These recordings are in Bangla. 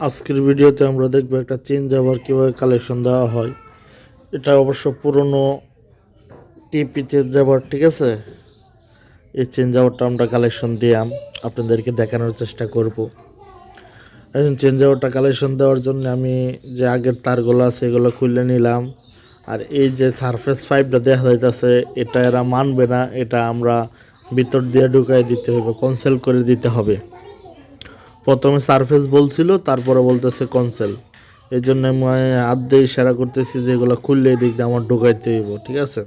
আজকের ভিডিওতে আমরা দেখব একটা চেঞ্জ আবার কীভাবে কালেকশন দেওয়া হয়। এটা অবশ্য পুরনো টিপি চেঞ্জ আবার, ঠিক আছে? এই চেঞ্জ আবারটা আমরা কালেকশন দিয়াম। আপনাদেরকে দেখানোর চেষ্টা করব। এখন চেঞ্জ আবারটা কালেকশন দেওয়ার জন্য আমি যে আগের তারগুলো আছে, এগুলো খুলে নিলাম। আর এই যে সারফেস পাইপটা দেখা যাইতেছে, এটা এরা মানবে না। এটা আমরা ভিতর দিয়ে ঢুকাই দিতে হবে কনসেল করে দিতে হবে। প্রথমে সারফেস বলছিল, তারপরে বলতেছে কনসেল এই জন্য আমি হাত দিয়ে ইশারা করতেছি যে এগুলো খুললে এই দিক দিয়ে আমার ঢুকাইতে হইব, ঠিক আছে?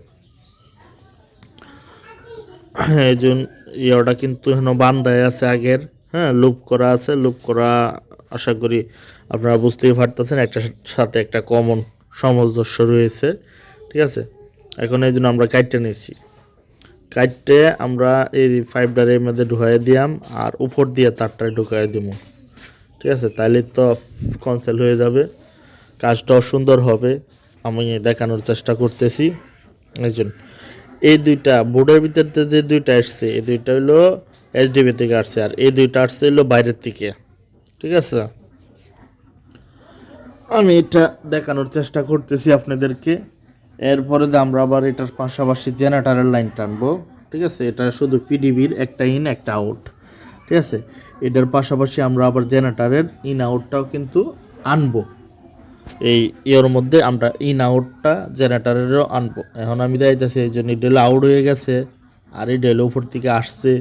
এই জন্য ইয়েটা কিন্তু এখনও বান্ধায় আছে আগের। হ্যাঁ লুপ করা আছে লুপ করা আশা করি আপনারা বুঝতেই পারতেছেন, একটা সাথে একটা কমন সামঞ্জস্য রয়েছে, ঠিক আছে? এখন এই জন্য আমরা কাইটটা নিয়েছি কাইটে আমরা এই ফাইভটার এর মধ্যে ঢুকাই দিয়াম আর উপর দিয়ে তারটা ঢুকাই দিব ঠিক আছে? তাইলে তো কনসেল হয়ে যাবে। কাজটাও সুন্দর হবে। আমি দেখানোর চেষ্টা করতেছি। এই জন্য এই দুইটা বোর্ডের ভিতরে যে দুইটা আসছে, এই দুইটা হলো এইচডিবি থেকে আসছে আর এই দুইটা আসছে হলো বাইরের থেকে ঠিক আছে? আমি এটা দেখানোর চেষ্টা করতেছি আপনাদেরকে। এরপরে আমরা আবার এটার পাশাপাশি জেনারেটারের লাইন টানবো, ঠিক আছে? এটা শুধু পিডিবির একটা ইন একটা আউট ঠিক আছে? এটার পাশাপাশি আমরা আবার জেনারেটারের ইন আউটটাও কিন্তু আনব। এই ইয়ের মধ্যে আমরা ইন আউটটা জেনারেটারেরও আনব। এখন আমি যাইতেছি এই জন্য এটা আউট হয়ে গেছে, আর এই ডেল উপর থেকে আসছে।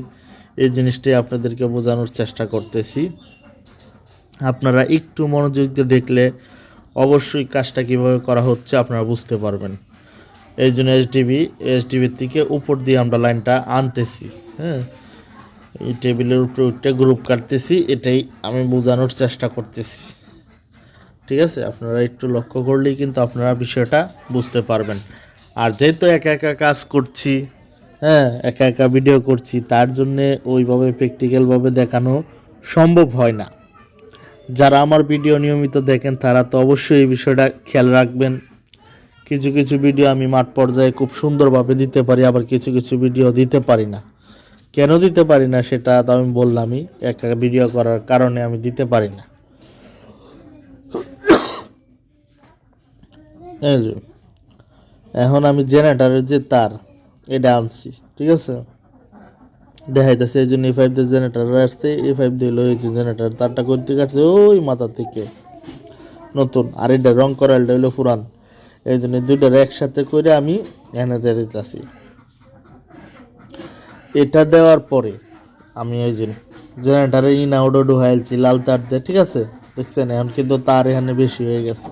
এই জিনিসটাই আপনাদেরকে বোঝানোর চেষ্টা করতেছি। আপনারা একটু মনোযোগ দিয়ে দেখলে অবশ্যই কাজটা কীভাবে করা হচ্ছে আপনারা বুঝতে পারবেন। এই জন্য এইচডিবি এইচডিবির থেকে উপর দিয়ে আমরা লাইনটা আনতেছি হ্যাঁ? এই টেবিলের উপরে উঠে গ্রুপ কাটতেছি, এটাই আমি বোঝানোর চেষ্টা করতেছি। ঠিক আছে? আপনারা একটু লক্ষ্য করলেই কিন্তু আপনারা বিষয়টা বুঝতে পারবেন। আর যেহেতু একা একা কাজ করছি হ্যাঁ একা একা ভিডিও করছি, তার জন্যে ওইভাবে প্র্যাকটিক্যালভাবে দেখানো সম্ভব হয় না। যারা আমার ভিডিও নিয়মিত দেখেন, তারা তো অবশ্যই এই বিষয়টা খেয়াল রাখবেন। কিছু কিছু ভিডিও আমি মাঠ পর্যায়ে খুব সুন্দরভাবে দিতে পারি, আবার কিছু কিছু ভিডিও দিতে পারি না। কেন দিতে পারি না সেটা তো আমি বললামই, একা ভিডিও করার কারণে আমি দিতে পারি না। এখন আমি জেনারেটারের যে তার, এটা আনছি, ঠিক আছে? দেখাইতেছে, এই জন্য এই ফাইভ দিয়ে জেনারেটার আসছে এই ফাইভ দিয়ে লয়েছে জেনারেটার তারটা করতে কাটছে ওই মাথা থেকে। নতুন, আর এটা রং করা এটা হলো পুরান। এই জন্য দুইটার একসাথে করে আমি এনে দিতেছি। এটা দেওয়ার পরে আমি এই জন্য জেনারেটারে ইন আউট ঢুকাইছি লাল তার দিয়ে, ঠিক আছে? দেখছেন, এখন কিন্তু তার এখানে বেশি হয়ে গেছে।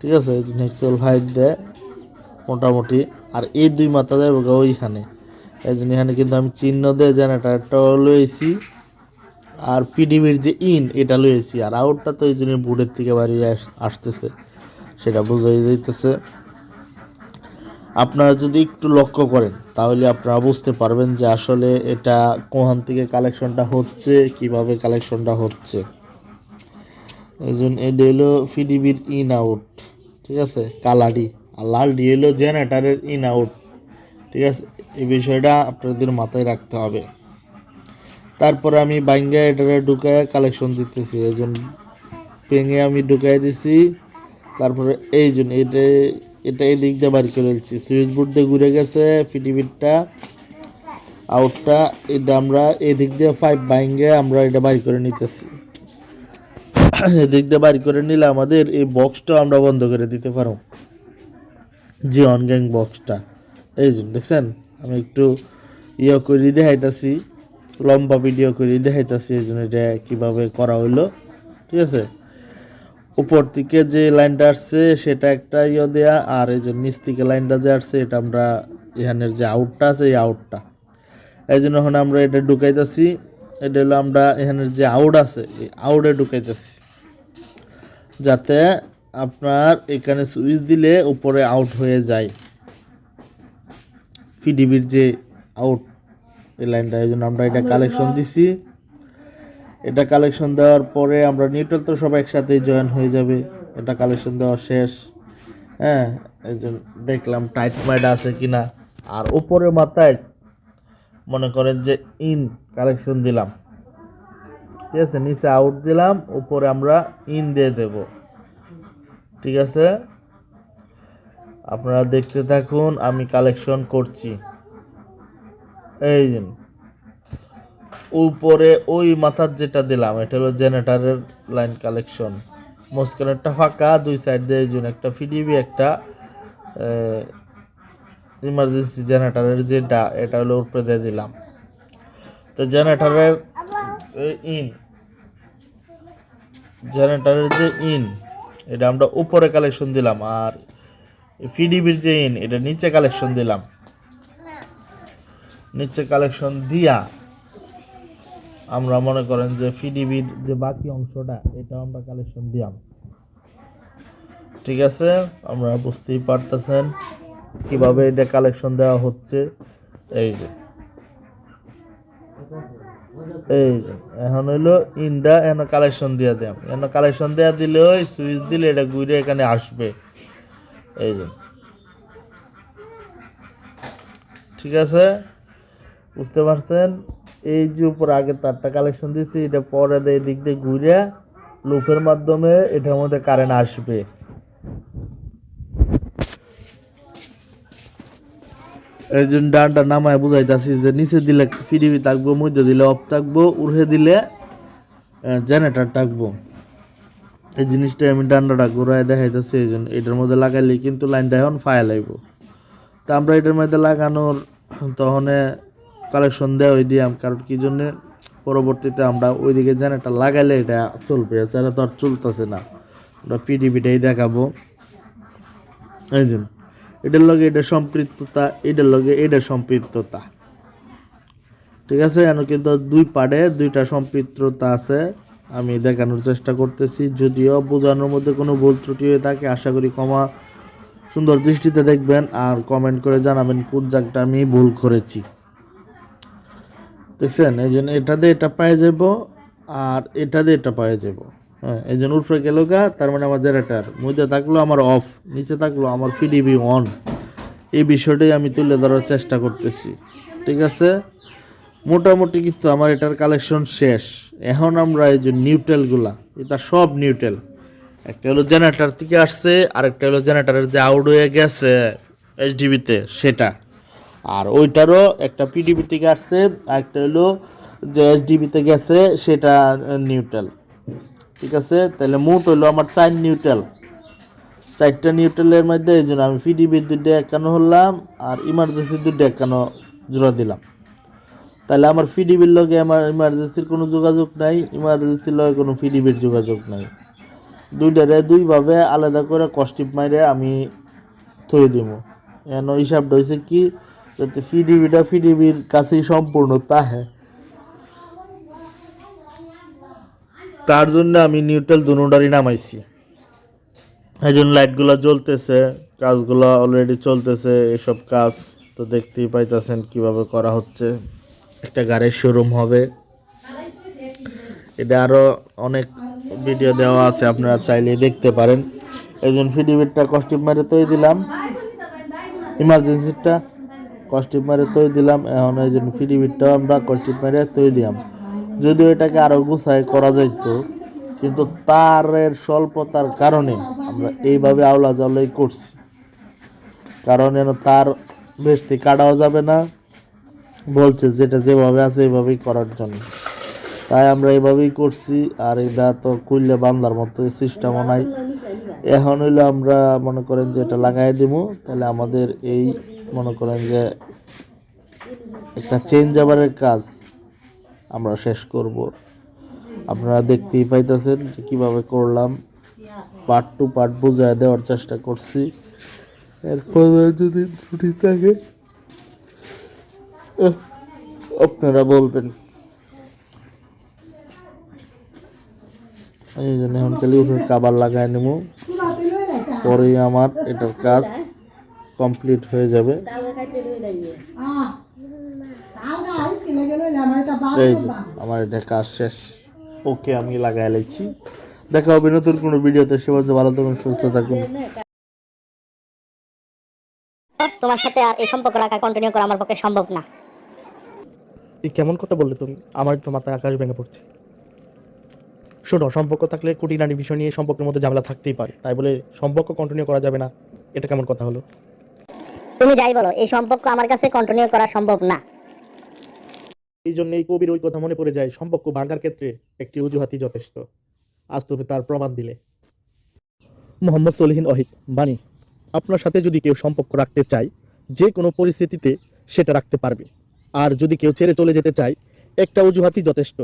ঠিক আছে? নেক্সল ফাইভ দেয় মোটামুটি, আর এই দুই মাথা গা ওইখানে। এই জন্য এখানে কিন্তু আমি চিহ্ন দিয়ে জেনারেটারটাও লয়েছি আর পিডিবির যে ইন, এটা লয়েছি আর আউটটা তো এই জন্য বুড়ের থেকে বাড়ি আসতেছে। সেটা বোঝাই যাইতেছে। আপনারা যদি একটু লক্ষ্য করেন, তাহলে আপনারা বুঝতে পারবেন যে আসলে এটা কোহান থেকে কালেকশনটা হচ্ছে, কীভাবে কালেকশনটা হচ্ছে। এই জন্য এটা হলো পিডিবির ইন আউট ঠিক আছে? কালাডি। আর লাল ডি হলো জেনারেটারের ইন আউট ঠিক আছে? এই বিষয়টা আপনাদের মাথায় রাখতে হবে। তারপরে আমি বাইঙ্গা এটারে ঢুকায় কালেকশন দিতেছি। এই জন্য পেঙে আমি ঢুকাই দিছি। তারপরে এই জন্য এটা এটা এই দিক দিয়ে বাড়ি করে ফেলছি সুইচ বোর্ড দিয়ে ঘুরে গেছে পিটিভিরটা আউটটা, এটা আমরা এই দিক দিয়ে পাইপ বাইঙ্গে আমরা এটা বাড়ি করে নিতেছি। এদিক দিয়ে বাড়ি করে নিলে আমাদের এই বক্সটা আমরা বন্ধ করে দিতে পারো। যে অনগ্যাং বক্সটা এই জন্য দেখছেন, আমি একটু ইয়ে করে দেখাইতাছি, লম্বা ভিডিও করে দেখাইতেছি এই জন্য এটা কীভাবে করা হইল। ঠিক আছে? উপর থেকে যে লাইনটা আসছে সেটা একটা ইয়ে দেয়া আর এই যে নিচ থেকে লাইনটা যে আসছে এটা আমরা এখানের যে আউটটা আছে এই আউটটা। এই জন্য এখন আমরা এটা ঢুকাইতেছি। এটা হলো আমরা এখানের যে আউট আছে এই আউটে ঢুকাইতেছি। যাতে আপনার এখানে সুইচ দিলে উপরে আউট হয়ে যায়। পিডিবির যে আউট এই লাইনটা এই জন্য আমরা এটা কালেকশন দিছি। এটা কালেকশন দেওয়ার পরে আমরা নিউট্রাল তো সব একসাথেই জয়েন হয়ে যাবে। এটা কালেকশন দেওয়া শেষ। হ্যাঁ এই জন্য দেখলাম টাইট মাইট আছে কিনা। আর উপরে মাথায় মনে করেন যে ইন কালেকশন দিলাম। ঠিক আছে, নিচে আউট দিলাম, উপরে আমরা ইন দিয়ে দেব। ঠিক আছে? আপনারা দেখতে থাকুন, আমি কালেকশন করছি। এই যে উপরে ওই মাথার যেটা দিলাম, এটা হলো জেনারেটারের লাইন কালেকশন মাঝখানেরটা ফাঁকা, দুই সাইড দিয়ে এই জন্য একটা ফিডিবি একটা ইমার্জেন্সি জেনারেটারের যেটা, এটা হলো উপরে দিয়ে দিলাম। তো জেনারেটারের ইন জেনারেটারের যে ইন এটা আমরা উপরে কালেকশন দিলাম, আর ফিডিবির যে ইন এটা নিচে কালেকশন দিলাম। নিচে কালেকশন দিয়া আমরা মনে করেন যে ফিডিবির যে বাকি অংশটা, এটা আমরা কালেকশন দিলাম ঠিক আছে? আমরা বুঝতেই পারতেছেন কীভাবে এটা কালেকশন দেওয়া হচ্ছে। এই যে। এই এখন হইল ইনটা এন কালেকশন দিয়া দিলাম এন কালেকশন দেওয়া দিলে ওই সুইচ দিলে এটা ঘুরে এখানে আসবে। এই যে। ঠিক আছে? বুঝতে পারছেন? এই যে উপর আগে তারটা কালেকশন দিয়েছি, এটা পরে দিয়ে দিক দিয়ে ঘুরে লুপের মাধ্যমে এটার মধ্যে কারেন্ট আসবে। এই জন্য ডানটা নামায় বুঝাইতেছি যে নিচে দিলে ফিডিবি থাকব, মধ্যে দিলে অফ থাকব উড়ে দিলে জেনারেটার থাকব। এই জিনিসটা আমি ডান্ডাটা ঘুরাই দেখাইতেছি, এই জন্য এটার মধ্যে লাগাইলে কিন্তু লাইনটা এখন ফায়াল আইব তা আমরা এটার মধ্যে লাগানোর তখন কালেকশন দেওয়া ওই দিয়াম কারণ কি জন্য পরবর্তীতে আমরা ওইদিকে জেনারেটার লাগাইলে এটা চলবে এছাড়া তো আর চলতেছে না। আমরা পিডিবিটাই দেখাবো। এই জন্য এটার লগে এটা সম্পৃক্ততা, এটার লগে এটা সম্পৃক্ততা। ঠিক আছে এন কিন্তু দুই পাড়ে দুইটা সম্পৃক্ততা আছে। আমি দেখানোর চেষ্টা করতেছি, যদিও বোঝানোর মধ্যে কোনো ভুল ত্রুটি হয়ে থাকে, আশা করি ক্ষমা সুন্দর দৃষ্টিতে দেখবেন, আর কমেন্ট করে জানাবেন কোন জায়গাটা আমি ভুল করেছি। দেখছেন? এই জন্য এটা দিয়ে এটা পায়ে যাব আর এটা দিয়ে এটা পায়ে যাব। হ্যাঁ এই জন্য উপরে গেল গা, তার মানে আমার জেনারেটার মধ্যে থাকল আমার অফ নিচে থাকল আমার পিডিবি অন এই বিষয়টাই আমি তুলে ধরার চেষ্টা করতেছি। ঠিক আছে? মোটামুটি কিন্তু আমার এটার কালেকশন শেষ। এখন আমরা এই যে নিউটেলগুলা এটা সব নিউটেল একটা হলো জেনারেটার থেকে আসছে, আরেকটা হলো জেনারেটারের যে আউট হয়ে গেছে এইচডিবিতে সেটা। আর ওইটারও একটা পিডিবি থেকে আসছে, আরেকটা হলো যে এইচডিবিতে গেছে, সেটা নিউট্রাল। ঠিক আছে? তাহলে মোট হইল আমার চার নিউট্রাল। চারটা নিউট্রালের মধ্যে এই জন্য আমি পিডিবির দুইটা একানো হলাম আর ইমার্জেন্সি দুইটা একানো জোড়া দিলাম। তাহলে আমার পিডিবির লগে আমার ইমার্জেন্সির কোনো যোগাযোগ নাই ইমার্জেন্সির লগে কোনো পিডিবির যোগাযোগ নাই। দুইটারে দুইভাবে আলাদা করে কস্টিপ মাইরে আমি থয়ে দিব এন হিসাবটা হয়েছে কি যাতে পিডিবিটা ফিডিবির কাছেই সম্পূর্ণ তাহে তার জন্য আমি নিউট্রাল দুটারই নামাইছি। এই জন্য লাইটগুলো জ্বলতেছে, কাজগুলো অলরেডি চলতেছে, এসব কাজ তো দেখতেই পাইতেছেন কীভাবে করা হচ্ছে। একটা গাড়ির শোরুম হবে। এটা আরও অনেক ভিডিও দেওয়া আছে, আপনারা চাইলে দেখতে পারেন। এই জন্য ফিডিবিটটা কস্টিপ মারে তৈরি দিলাম। ইমার্জেন্সিটা কস্টিপ মারে তৈরি দিলাম, এখন এই জন্য ফিডিবিটটাও আমরা কস্টিপ মারে তৈরি দিলাম যদিও এটাকে আরও গুছাই করা যাইত, কিন্তু তারের স্বল্পতার কারণে আমরা এইভাবে আওলা জাওলাই করছি। কারণ যেন তার বেশি কাটাও যাবে না, বলছে যেটা যেভাবে আছে এইভাবেই করার জন্য। তাই আমরা এইভাবেই করছি, আর এটা তো কুইলে বান্দার মতো সিস্টেমও নাই। এখন হইল আমরা মনে করেন যে এটা লাগাই দিব তাহলে আমাদের এই মনে করেন যে একটা চেঞ্জ আবারের কাজ আমরা শেষ করব। আপনারা দেখতেই পাইতেছেন যে কীভাবে করলাম। পার্ট টু পার্ট বোঝায় দেওয়ার চেষ্টা করছি। এরপরে যদি ত্রুটি থাকে আপনারা বলবেন। এই জন্য এখন খালি উঠে কাবার লাগাই নেব। পরেই আমার এটার কাজ। কমপ্লিট হয়ে যাবে। এই যে আমার এটা কাজ শেষ। ওকে আমি লাগাই লাইছি দেখা হবে নতুন কোনো ভিডিওতে। সে বলছে ভালো থাকুন সুস্থ থাকুন। তোমার সাথে আর এই সম্পর্ক রাখা কন্টিনিউ করা আমার পক্ষে সম্ভব না। এই কেমন কথা বললে তুমি? আমার তো মাথায় আকাশ ভেঙে পড়ছে। শোনো সম্পর্ক থাকলে কুটিনাটি বিষয় নিয়ে সম্পর্কের মধ্যে ঝামেলা থাকতেই পারে। তাই বলে সম্পর্ক কন্টিনিউ করা যাবে না। এটা কেমন কথা হলো? তুমি যাই বলো, এই সম্পর্ক আমার কাছে কন্টিনিউ করা সম্ভব না। এই জন্য এই কবির ওই কথা মনে পড়ে যায়, সম্পর্ক ভাঙার ক্ষেত্রে একটি অজুহাতই যথেষ্ট। আজ তুমি তার প্রমাণ দিলে। মোহাম্মদ সলিহিন অহিদ বাণী, আপনার সাথে যদি কেউ সম্পর্ক রাখতে চায়, যে কোনো পরিস্থিতিতে সেটা রাখতে পারবে। আর যদি কেউ ছেড়ে চলে যেতে চায়, একটা অজুহাতই যথেষ্ট।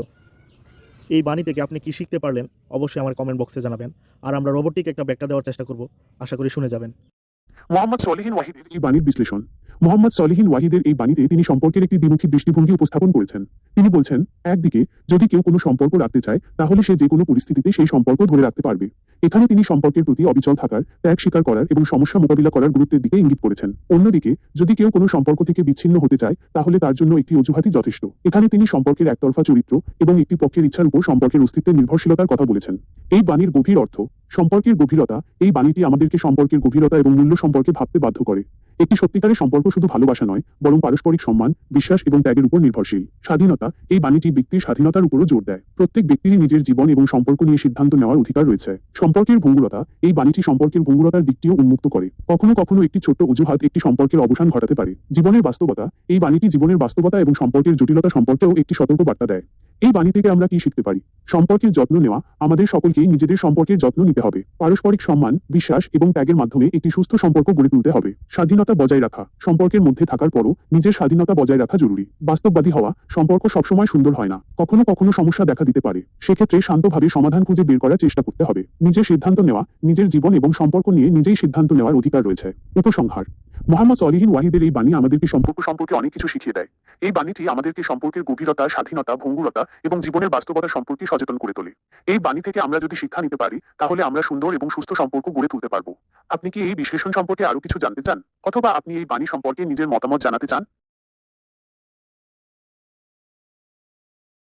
এই বাণী থেকে আপনি কি শিখতে পারলেন, অবশ্যই আমার কমেন্ট বক্সে জানাবেন। আর আমরা রোবটিক একটা ব্যাখ্যা দেওয়ার চেষ্টা করব। আশা করি শুনে যাবেন। মোহাম্মদ সলিহিন ওয়াহিদের এই বাণীর বিশ্লেষণ। মোহাম্মদ সলিহিন ওয়াহিদের এই বাণীতে তিনি সম্পর্কের একটি দ্বিমুখী দৃষ্টিভঙ্গি উপস্থাপন করেছেন। তিনি বলছেন, একদিকে, যদি কেউ কোনো সম্পর্ক রাখতে চায়, তাহলে সে যে কোনো পরিস্থিতিতে সেই সম্পর্ক ধরে রাখতে পারবে। এখানে তিনি সম্পর্কের প্রতি অবিচল থাকার, ত্যাগ স্বীকার করার এবং সমস্যা মোকাবিলা করার গুরুত্বের দিকে ইঙ্গিত করেছেন। অন্যদিকে, যদি কেউ কোনো সম্পর্ক থেকে বিচ্ছিন্ন হতে চায়, তাহলে তার জন্য একটি অজুহাতই যথেষ্ট। এখানে তিনি সম্পর্কের একতরফা চরিত্র এবং একটি পক্ষের ইচ্ছার উপর সম্পর্কের অস্তিত্বের নির্ভরশীলতার কথা বলেছেন। এই বাণীর গভীর অর্থ, সম্পর্কের গভীরতা এই বাণীটি আমাদেরকে সম্পর্কের গভীরতা এবং মূল্য সম্পর্কে ভাবতে বাধ্য করে। একটি সত্যিকারের সম্পর্ক শুধু ভালোবাসা নয়, বরং পারস্পরিক সম্মান, বিশ্বাস এবং ত্যাগের উপর নির্ভরশীল। স্বাধীনতা এই বাণীটি ব্যক্তির স্বাধীনতার উপরও জোর দেয়। প্রত্যেক ব্যক্তিরই নিজের জীবন এবং সম্পর্ক নিয়ে সিদ্ধান্ত নেওয়ার অধিকার রয়েছে। সম্পর্কের ভঙ্গুরতা এই বাণীটি সম্পর্কের ভঙ্গুরতার দিকটিও উন্মুক্ত করে। কখনো কখনো একটি ছোট্ট অজুহাত একটি সম্পর্কের অবসান ঘটাতে পারে। জীবনের বাস্তবতা এই বাণীটি জীবনের বাস্তবতা এবং সম্পর্কের জটিলতা সম্পর্কেও একটি সতর্ক বার্তা দেয়। এই বাণী থেকে আমরা কি শিখতে পারি? সম্পর্কের যত্ন নেওয়া আমাদের সকলকেই নিজেদের সম্পর্কের যত্ন নিতে হবে। পারস্পরিক সম্মান, বিশ্বাস এবং ত্যাগের মাধ্যমে একটি সুস্থ সম্পর্ক গড়ে তুলতে হবে। স্বাধীনতা বজায় রাখা, সম্পর্কের মধ্যে থাকার পরও নিজের স্বাধীনতা বজায় রাখা জরুরি। বাস্তববাদী হওয়া, সম্পর্ক সবসময় সুন্দর হয় না। কখনো কখনো সমস্যা দেখা দিতে পারে। সেক্ষেত্রে শান্তভাবে সমাধান খুঁজে বের করার চেষ্টা করতে হবে। নিজের সিদ্ধান্ত নেওয়া, নিজের জীবন এবং সম্পর্ক নিয়ে নিজেই সিদ্ধান্ত নেওয়ার অধিকার রয়েছে। উপসংহার মোহাম্মদ সলিহিন ওয়াহিদের এই বাণী আমাদেরকে সম্পর্ক সম্পর্কে অনেক কিছু শিখিয়ে দেয়। এই বাণীটি আমাদেরকে সম্পর্কের গভীরতা, স্বাধীনতা, ভঙ্গুরতা এবং জীবনের বাস্তবতা সম্পর্কে সচেতন করে তোলে। এই বাণী থেকে আমরা যদি শিক্ষা নিতে পারি, তাহলে আমরা সুন্দর এবং সুস্থ সম্পর্ক গড়ে তুলতে পারব। আপনি কি এই বিশ্লেষণ সম্পর্কে আরও কিছু জানতে চান? অথবা আপনি এই বাণী সম্পর্কে নিজের মতামত জানাতে চান?